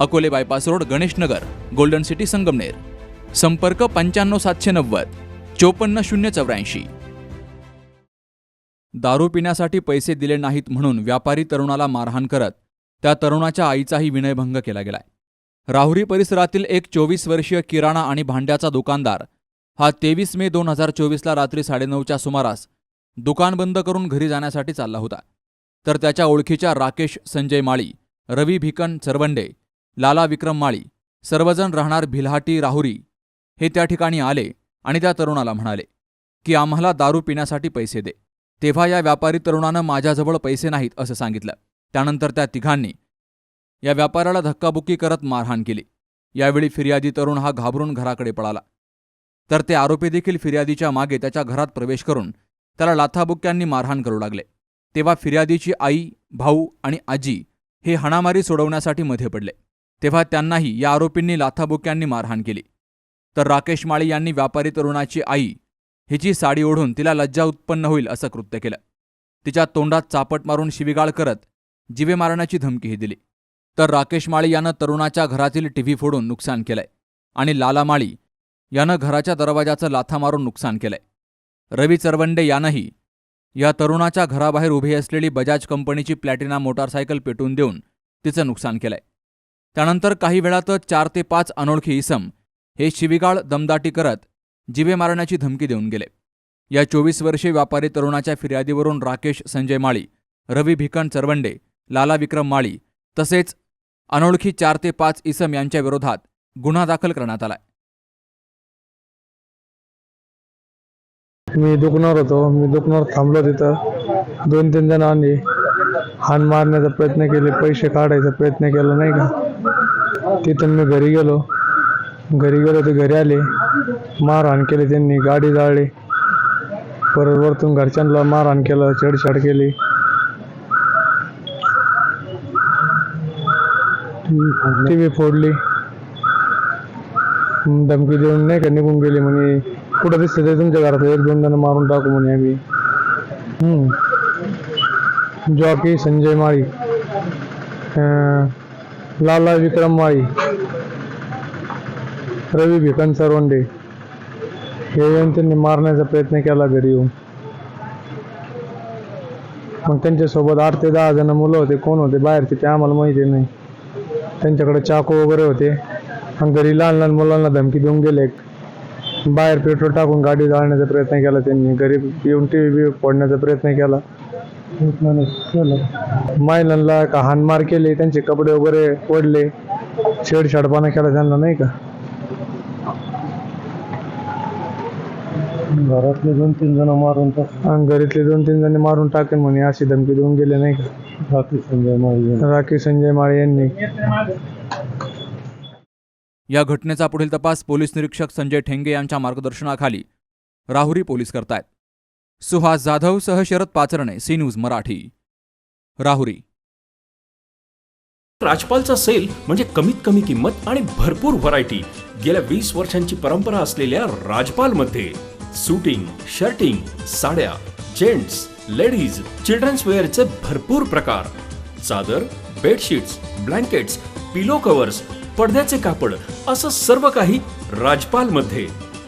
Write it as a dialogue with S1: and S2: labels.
S1: Akole bypass road Ganeshnagar golden city Sangamner. संपर्क पंच्याण्णव सातशे नव्वद चोपन्न शून्य चौऱ्याऐंशी. दारू पिण्यासाठी पैसे दिले नाहीत म्हणून व्यापारी तरुणाला मारहाण करत त्या तरुणाच्या आईचाही विनयभंग केला गेलाय. राहुरी परिसरातील एक चोवीस वर्षीय किराणा आणि भांड्याचा दुकानदार हा तेवीस मे दोन हजार चोवीसला रात्री साडेनऊच्या सुमारास दुकान बंद करून घरी जाण्यासाठी चालला होता. तर त्याच्या ओळखीच्या राकेश संजय माळी रवी भिकन चरवंडे लाला विक्रम माळी सर्वजण राहणार भिल्हाटी राहुरी हे त्या ठिकाणी आले आणि त्या तरुणाला म्हणाले की आम्हाला दारू पिण्यासाठी पैसे दे. तेव्हा या व्यापारी तरुणानं माझ्याजवळ पैसे नाहीत असं सांगितलं. त्यानंतर त्या तिघांनी या व्यापाऱ्याला धक्काबुक्की करत मारहाण केली. यावेळी फिर्यादी तरुण हा घाबरून घराकडे पळाला. तर ते आरोपी देखील फिर्यादीच्या मागे त्याच्या घरात प्रवेश करून त्याला लाथाबुक्क्यांनी मारहाण करू लागले. तेव्हा फिर्यादीची आई भाऊ आणि आजी हे हाणामारी सोडवण्यासाठी मध्ये पडले. तेव्हा त्यांनाही या आरोपींनी लाथाबुक्यांनी मारहाण केली. तर राकेश माळी यांनी व्यापारी तरुणाची आई हिची साडी ओढून तिला लज्जा उत्पन्न होईल असं कृत्य केलं. तिच्या तोंडात चापट मारून शिवीगाळ करत जिवे मारण्याची धमकीही दिली. तर राकेश माळी यानं तरुणाच्या घरातील टीव्ही फोडून नुकसान केलंय आणि लाला माळी यानं घराच्या दरवाजाचं लाथा मारून नुकसान केलंय. रवी चरवंडे यानंही या तरुणाच्या घराबाहेर उभी असलेली बजाज कंपनीची प्लॅटिना मोटारसायकल पेटून देऊन तिचं नुकसान केलंय. त्यानंतर काही वेळातच चार ते पाच अनोळखी इसम हे शिवीगाळ दमदाटी करत जिवे मारण्याची धमकी देऊन गेले. या चोवीस वर्षीय व्यापारी तरुणाच्या फिर्यादीवरून राकेश संजय माळी रवी भिकन चरवंडे लाला विक्रम माळी तसेच अनोळखी चार ते पाच इसम यांच्या विरोधात गुन्हा दाखल करण्यात आलाय.
S2: मी दुखणार होतो. मी दुखणार थांबलो तिथं. दोन तीन जणांनी हाण मारण्याचा प्रयत्न केले पैसे काढायचा प्रयत्न केला नाही का? तिथून मी घरी गेलो. घरी गेलो ते घरी आले. मारहाण केले त्यांनी गाडी जाळली. परत वरतून घरच्यांना मारहाण केलं छेडछाड केली. टी व्ही फोडली. धमकी देऊन नाही का निघून गेली म्हणे. कुठं दिसतं ते तुमच्या घरात? एक दोन जण मारून टाकू म्हणे आम्ही. हम्म. जॉकी संजय माळी अं, लाला विक्रम माळी रवी भिकन सरवंडे हे येऊन त्यांनी मारण्याचा प्रयत्न केला घरी येऊन मग त्यांच्यासोबत आठ ते दहा जण मुलं होते कोण होते बाहेरचे ते आम्हाला माहिती नाही त्यांच्याकडे चाकू वगैरे होते आणि घरी लहान लहान मुलांना धमकी देऊन गेले बाहेर पेट्रोल टाकून गाडी जाळण्याचा प्रयत्न केला त्यांनी घरी येऊन टी व्ही फोडण्याचा प्रयत्न केला महिलांना का हानमार केले त्यांचे कपडे वगैरे ओढले. छेडछाडपणा केला त्यांना नाही का? घरातले दोन तीन जण मारून आणि घरातले दोन तीन जण मारून टाकेन म्हणे अशी धमकी देऊन गेले नाही का? राकेश संजय माळे राकेश संजय माळे यांनी.
S1: या घटनेचा पुढील तपास पोलीस निरीक्षक संजय ठेंगे यांच्या मार्गदर्शनाखाली. राहुरी पोलीस करतायत. सुहास जाधव सह शरद पाचरणे सी न्यूज मराठी. राहुरी.
S3: राजपालचा सेल म्हणजे कमीत कमी किंमत आणि भरपूर व्हरायटी गेल्या वीस वर्षांची परंपरा असलेल्या राजपालमध्ये सुटिंग शर्टिंग साड्या जेंट्स लेडीज चिल्ड्रन्स वेअरचे भरपूर प्रकार. चादर बेडशीट्स ब्लँकेट्स पिलो कव्हर्स पडद्याचे कापड असं सर्व काही राजपालमध्ये.